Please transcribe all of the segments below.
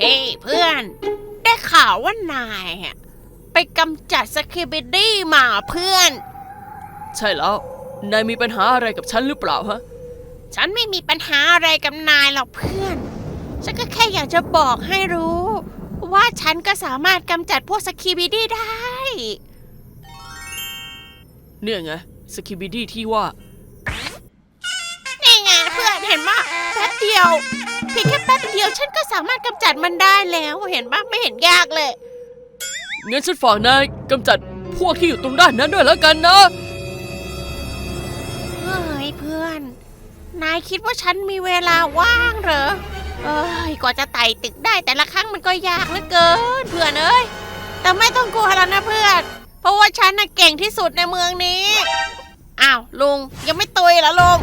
เฮ้ยเพื่อน ได้ข่าวว่านายอะไปกำจัดสคิบิดี้มาเพื่อน ใช่แล้ว นายมีปัญหาอะไรกับฉันหรือเปล่าฮะ ฉันไม่มีปัญหาอะไรกับนายหรอกเพื่อน ฉันก็แค่อยากจะบอกให้รู้ ว่าฉันก็สามารถกำจัดพวกสคิบิดี้ได้ เนี่ยไงสกิบิดี้ที่ว่า นี่ไงเพื่อนเห็นปะแป๊บเดียว เพียงแค่แป๊บเดียวฉันก็สามารถกำจัดมันได้แล้วเห็นปะไม่เห็นยากเลย งั้นฉันฝากนายกำจัดพวกที่อยู่ตรงด้านนั้นด้วยแล้วกันนะ เฮ้ยเพื่อน นายคิดว่าฉันมีเวลาว่างเหรอ เอ้ยกว่าจะไต่ตึกได้แต่ละครั้งมันก็ยากเหลือเกินเพื่อนเอ้ย แต่ไม่ต้องกลัวแล้วนะเพื่อน เพราะว่าฉันน่ะเก่งที่สุดในเมืองนี้ อ้าวลุงยังไม่ตุยเหรอลุง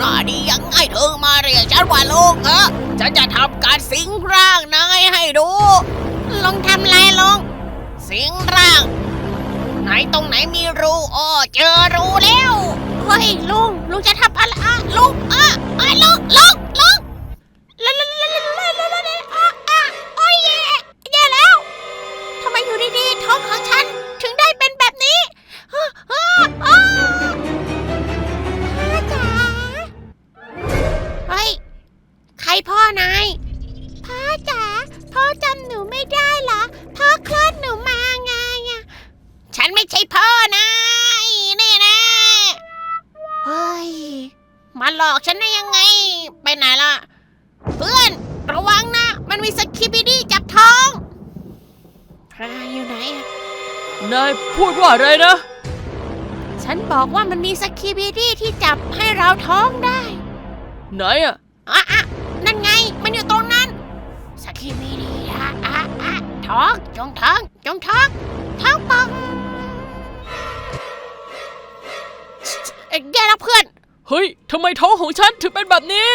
ราดียังไงเธอมาเรียกฉันว่าลูกเหรอฉันจะทำการสิงร่างนายให้ดู ลงทำลายลง สิงร่าง ไหนตรงไหนมีรูอ้อเจอรูแล้วเฮ้ยลุงลุงจะทำอะไรอะลุงอะไอ้ลุงลุงลุงแล้วแล้วแล้วแล้วแล้วอะอะโอ้ยแย่แย่แล้วทำไมอยู่ดีๆท้องของฉันถึงได้เป็นแบบนี้ พ่อนาย พ่อจ๋า พ่อจำหนูไม่ได้เหรอ พ่อคลอดหนูมาไงอะฉันไม่ใช่พ่อนายนี่นะ เฮ้ย มาหลอกฉันได้ยังไง ไปไหนล่ะ เพื่อนระวังนะ มันมีสคิบิดี้จับท้องใครอยู่ไหนอะนายพูดว่าอะไรนะ ฉันบอกว่ามันมีสคิบิดี้ที่จับให้เราท้องได้ ไหนอะอะอะ ท้องจงท้องจงท้องท้องป่องเอ้ยแย่แล้วเพื่อน เฮ้ยทำไมท้องของฉันถึงเป็นแบบนี้